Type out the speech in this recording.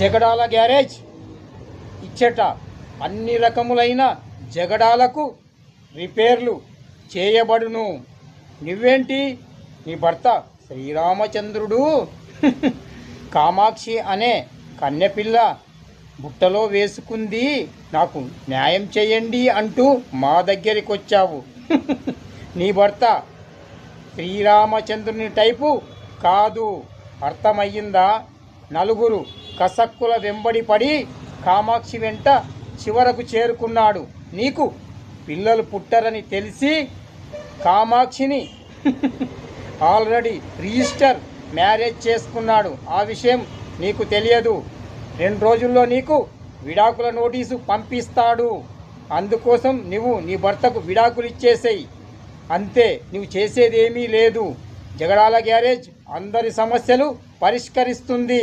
జగడాల garage ఇచ్చట అన్ని రకములైన జగడాలకు రిపేర్లు చేయబడును. నువ్వేంటి? నీ భర్త శ్రీరామచంద్రుడు? కామాక్షి అనే కన్నెపిల్ల బుట్టలో వేసుకుంది. నాకు న్యాయం చేయండి అంటూ మా దగ్గరికి వచ్చావు నీ భర్త శ్రీరామచంద్రుని టైపు కాదు. అర్థమయ్యిందా? నలుగురు కసక్కుల వెంబడి పడి కామాక్షి వెంట చివరకు చేరుకున్నాడు. నీకు పిల్లలు పుట్టరని తెలిసి కామాక్షిని ఆల్రెడీ రిజిస్టర్ మ్యారేజ్ చేసుకున్నాడు. ఆ విషయం నీకు తెలియదు. రెండు రోజుల్లో నీకు విడాకుల నోటీసు పంపిస్తాడు. అందుకోసం నువ్వు నీ భర్తకు విడాకులు ఇచ్చేసేయి. అంతే నువ్వు చేసేదేమీ లేదు. జగడాల గ్యారేజ్ అందరి సమస్యలు పరిష్కరిస్తుంది.